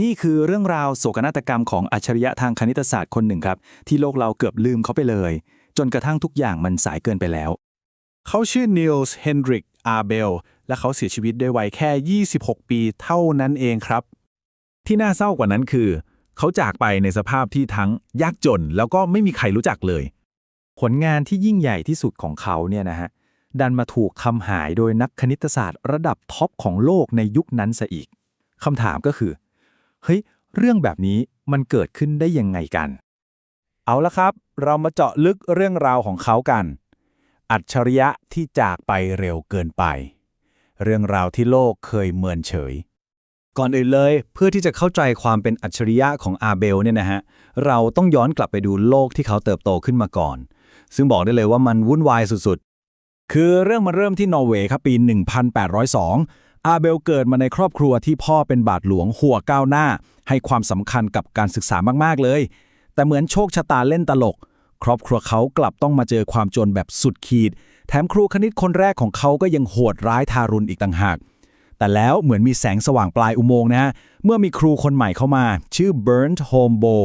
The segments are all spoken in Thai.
นี่คือเรื่องราวโศกนาฏกรรมของอัจฉริยะทางคณิตศาสตร์คนหนึ่งครับ ที่โลกเราเกือบลืมเขาไปเลย จนกระทั่งทุกอย่างมันสายเกินไปแล้ว เขาชื่อนิลส์เฮนดริกอาเบลและเขาเสียชีวิตด้วยวัยแค่ 26 ปีเท่านั้นเองครับ ที่น่าเศร้ากว่านั้นคือ เขาจากไปในสภาพที่ทั้งยากจนแล้วก็ไม่มีใครรู้จักเลย ผลงานที่ยิ่งใหญ่ที่สุดของเขาเนี่ยนะฮะดันมาถูกทำหายโดยนักคณิตศาสตร์ ระดับท็อปของโลกในยุคนั้นซะอีกคำถามก็คือ เฮ้ย เรื่องแบบนี้มันเกิดขึ้นได้ยังไงกัน เอาละครับ เรามาเจาะลึกเรื่องราวของเขากัน อัจฉริยะที่จากไปเร็วเกินไป เรื่องราวที่โลกเคยเมินเฉย ก่อนอื่นเลย เพื่อที่จะเข้าใจความเป็นอัจฉริยะของอาเบลเนี่ยนะฮะ เราต้องย้อนกลับไปดูโลกที่เขาเติบโตขึ้นมาก่อน ซึ่งบอกได้เลยว่ามันวุ่นวายสุดๆ คือเรื่องมันเริ่มที่นอร์เวย์ครับปี 1802 อาเบลเกิดมาในครอบครัวที่พ่อเป็นบาทหลวงหัวก้าวหน้า ให้ความสำคัญกับการศึกษามากๆเลย แต่เหมือนโชคชะตาเล่นตลก ครอบครัวเขากลับต้องมาเจอความจนแบบสุดขีด แถมครูคณิตคนแรกของเขาก็ยังโหดร้ายทารุณอีกต่างหาก แต่แล้วเหมือนมีแสงสว่างปลายอุโมงค์นะฮะเมื่อมีครูคนใหม่เข้ามา ชื่อ Bernd h o m b o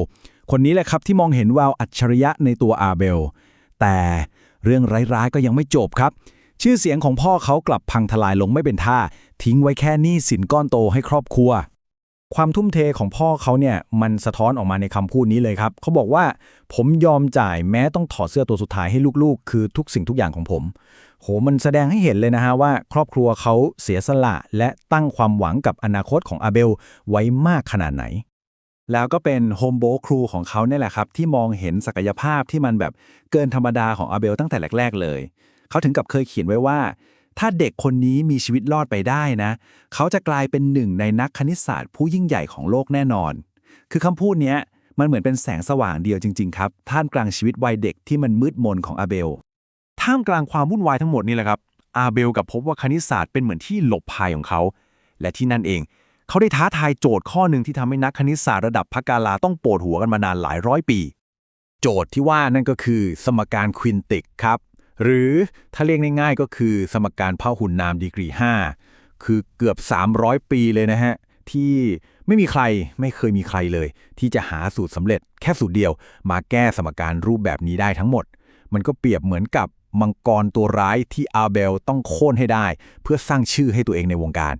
คนนี้แหละครับที่มองเห็นแววอัจฉริยะในตัวอาเบล แต่เรื่องร้ายๆก็ยังไม่จบครับ ชื่อเสียงของพ่อเขากลับพังทลายลงไม่เป็นท่า ทิ้งไว้แค่หนี้สินก้อนโตให้ครอบครัว ความทุ่มเทของพ่อเขาเนี่ยมันสะท้อนออกมาในคำพูดนี้เลยครับ เขาบอกว่า ผมยอมจ่ายแม้ต้องถอดเสื้อตัวสุดท้ายให้ลูกๆ คือทุกสิ่งทุกอย่างของผม โหมันแสดงให้เห็นเลยนะฮะว่า ครอบครัวเขาเสียสละและตั้งความหวังกับอนาคตของอาเบลไว้มากขนาดไหนแล้วก็เป็นโฮมโบครูของเขาเนี่ยแหละครับ ที่มองเห็นศักยภาพที่มันแบบเกินธรรมดาของอาเบลตั้งแต่แรก ๆ เลย เขาถึงกับเคยเขียนไว้ว่า ถ้าเด็กคนนี้มีชีวิตรอดไปได้นะ เขาจะกลายเป็นหนึ่งในนักคณิตศาสตร์ผู้ยิ่งใหญ่ของโลกแน่นอน คือคำพูดเนี้ยมันเหมือนเป็นแสงสว่างเดียวจริง ๆ ครับ ท่ามกลางชีวิตวัยเด็กที่มันมืดมนของอาเบล ท่ามกลางความวุ่นวายทั้งหมดนี่แหละครับ อาเบลกับพบว่าคณิตศาสตร์เป็นเหมือนที่หลบภัยของเขา และที่นั่นเอง เขาได้ท้าทายโจทย์ข้อหนึ่งที่ทำให้นักคณิตศาสตร์ระดับพักกาลาต้องปวดหัวกันมานานหลายร้อยปี โจทย์ที่ว่านั่นก็คือสมการควินติกครับ หรือถ้าเรียกง่ายๆก็คือสมการพหุลนามดีกรี 5 คือเกือบ 300 ปีเลยนะฮะ ที่ไม่มีใครไม่เคยมีใครเลย ที่จะหาสูตรสำเร็จแค่สูตรเดียว มาแก้สมการรูปแบบนี้ได้ทั้งหมด มันก็เปรียบเหมือนกับมังกรตัวร้ายที่อาเบลต้องโค่นให้ได้ เพื่อสร้างชื่อให้ตัวเองในวงการ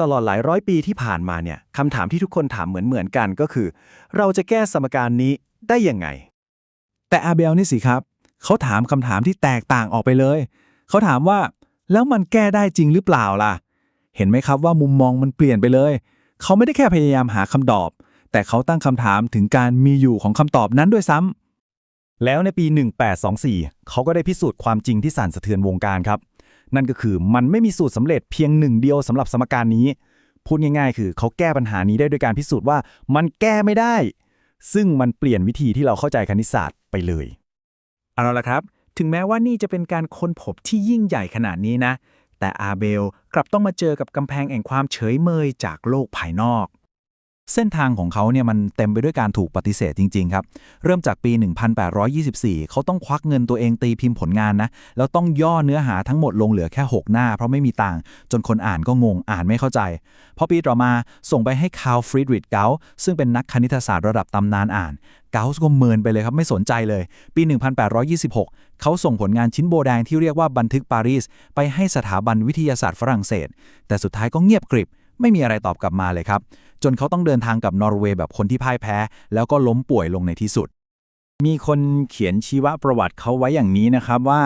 ตลอดหลายร้อยปีที่ผ่านมาเนี่ยคำถามที่ทุกคนถามเหมือนๆกันก็คือ เราจะแก้สมการนี้ได้ยังไง แต่อาเบลนี่สิครับ เขาถามคำถามที่แตกต่างออกไปเลย เขาถามว่า แล้วมันแก้ได้จริงหรือเปล่าล่ะ เห็นไหมครับว่ามุมมองมันเปลี่ยนไปเลย เขาไม่ได้แค่พยายามหาคำตอบ แต่เขาตั้งคำถามถึงการมีอยู่ของคำตอบนั้นด้วยซ้ำแล้วในปี 1824 เขาก็ได้พิสูจน์ความจริงที่สั่นสะเทือนวงการครับ นั่นก็คือมันไม่มีสูตรสำเร็จเพียงหนึ่งเดียวสำหรับสมการนี้พูดง่ายๆ คือเขาแก้ปัญหานี้ได้ด้วยการพิสูจน์ว่ามันแก้ไม่ได้ ซึ่งมันเปลี่ยนวิธีที่เราเข้าใจคณิตศาสตร์ไปเลย เอาละครับ ถึงแม้ว่านี่จะเป็นการค้นพบที่ยิ่งใหญ่ขนาดนี้นะ แต่อาเบลกลับต้องมาเจอกับกำแพงแห่งความเฉยเมยจากโลกภายนอก เส้นทางของเขาเนี่ยมันเต็มไปด้วยการถูกปฏิเสธจริง ๆ ครับ เริ่มจากปี 1824 เขาต้องควักเงินตัวเองตีพิมพ์ผลงานนะ แล้วต้องย่อเนื้อหาทั้งหมดลงเหลือแค่ 6 หน้า เพราะไม่มีตังค์จนคนอ่านก็งงอ่านไม่เข้าใจ พอปีต่อมาส่งไปให้คาร์ลฟรีดริชเกาซึ่งเป็นนักคณิตศาสตร์ระดับตำนานอ่านเกาส์ก็เมินไปเลยครับ ไม่สนใจเลย ปี 1826 เขาส่งผลงานชิ้นโบแดงที่เรียกว่าบันทึกปารีส ไปให้สถาบันวิทยาศาสตร์ฝรั่งเศส แต่สุดท้ายก็เงียบกริบ ไม่มีอะไรตอบกลับมาเลยครับ จนเขาต้องเดินทางกับนอร์เวย์แบบคนที่พ่ายแพ้ แล้วก็ล้มป่วยลงในที่สุด มีคนเขียนชีวประวัติเขาไว้อย่างนี้นะครับว่า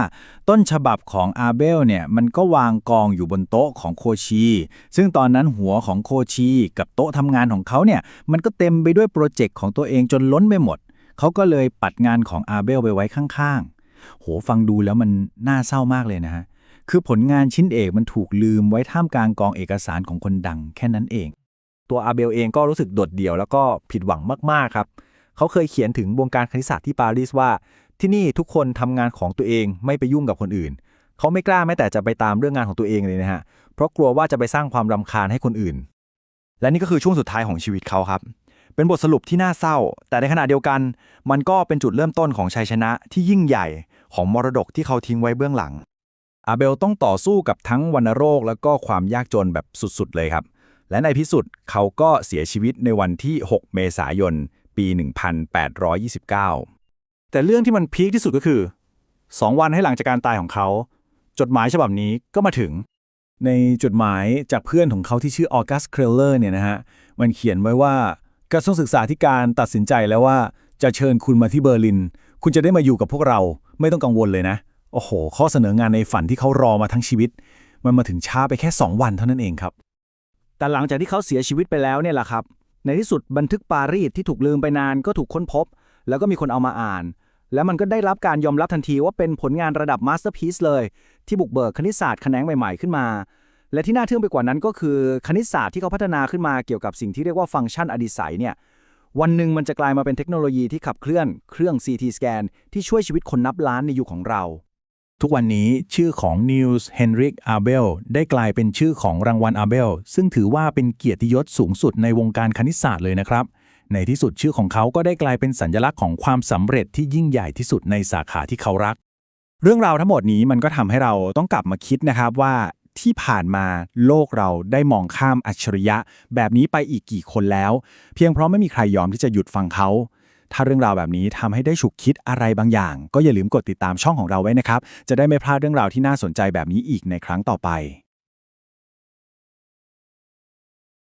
ต้นฉบับของอาเบลเนี่ยมันก็วางกองอยู่บนโต๊ะของโคชี ซึ่งตอนนั้นหัวของโคชีกับโต๊ะทำงานของเขาเนี่ยมันก็เต็มไปด้วยโปรเจกต์ของตัวเองจนล้นไปหมด เขาก็เลยปัดงานของอาเบลไปไว้ข้างๆ โหฟังดูแล้วมันน่าเศร้ามากเลยนะฮะ คือผลงานชิ้นเอกมันถูกลืมไว้ท่ามกลางกองเอกสารของคนดังแค่นั้นเอง ตัวอาเบลเองก็รู้สึกโดดเดี่ยวแล้วก็ผิดหวังมากๆครับ เขาเคยเขียนถึงวงการคณิตศาสตร์ที่ปารีสว่า ที่นี่ทุกคนทำงานของตัวเองไม่ไปยุ่งกับคนอื่น เขาไม่กล้าแม้แต่จะไปตามเรื่องงานของตัวเองเลยนะฮะ เพราะกลัวว่าจะไปสร้างความรำคาญให้คนอื่น และนี่ก็คือช่วงสุดท้ายของชีวิตเขาครับเป็นบทสรุปที่น่าเศร้า แต่ในขณะเดียวกัน มันก็เป็นจุดเริ่มต้นของชัยชนะที่ยิ่งใหญ่ของมรดกที่เขาทิ้งไว้เบื้องหลัง อาเบลต้องต่อสู้กับทั้งวัณโรค แล้วก็ความยากจนแบบสุดๆเลยครับ และในที่สุดเขาก็เสียชีวิตในวันที่ 6 เมษายน ปี 1829 แต่เรื่องที่มันพีคที่สุดก็คือ 2 วันให้หลังจากการตายของเขา จดหมายฉบับนี้ก็มาถึง ในจดหมายจากเพื่อนของเขาที่ชื่อออกัสเครลเลอร์เนี่ยนะฮะ มันเขียนไว้ว่ากระทรวงศึกษาธิการตัดสินใจแล้วว่าจะเชิญคุณมาที่เบอร์ลิน คุณจะได้มาอยู่กับพวกเรา ไม่ต้องกังวลเลยนะ โอ้โห ข้อเสนองานในฝันที่เขารอมาทั้งชีวิต มันมาถึงช้าไปแค่ 2 วันเท่านั้นเองครับ แต่หลังจากที่เขาเสียชีวิตไปแล้วเนี่ยแหละครับ ในที่สุดบันทึกปารีสที่ถูกลืมไปนานก็ถูกค้นพบ แล้วก็มีคนเอามาอ่าน แล้วมันก็ได้รับการยอมรับทันทีว่าเป็นผลงานระดับมาสเตอร์พีซเลย ที่บุกเบิกคณิตศาสตร์แขนงใหม่ ๆขึ้นมา และที่น่าทึ่งไปกว่านั้นก็คือคณิตศาสตร์ที่เขาพัฒนาขึ้นมาเกี่ยวกับสิ่งที่เรียกว่าฟังก์ชันอดิสัยเนี่ยวันหนึ่งมันจะกลายมาเป็นเทคโนโลยีที่ขับเคลื่อนเครื่อง CT สแกนที่ช่วยชีวิตคนนับล้านในยุคของเรา ทุกวันนี้ชื่อของนิวส์เฮนริกอาเบลได้กลายเป็นชื่อของรางวัลอาเบลซึ่งถือว่าเป็นเกียรติยศสูงสุดในวงการคณิตศาสตร์เลยนะครับ ในที่สุดชื่อของเขาก็ได้กลายเป็นสัญลักษณ์ของความสำเร็จที่ยิ่งใหญ่ที่สุดในสาขาที่เขารัก เรื่องราวทั้งหมดนี้มันก็ทำให้เราต้องกลับมาคิดนะครับว่าที่ผ่านมาโลกเราได้มองข้ามอัจฉริยะ แบบนี้ไปอีกกี่คนแล้ว เพียงเพราะไม่มีใครยอมที่จะหยุดฟังเขา ถ้าเรื่องราวแบบนี้ทำให้ได้ฉุกคิดอะไรบางอย่าง ก็อย่าลืมกดติดตามช่องของเราไว้นะครับ จะได้ไม่พลาดเรื่องราวที่น่าสนใจแบบนี้อีกในครั้งต่อไป